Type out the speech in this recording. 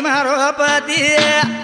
મારો પતિ.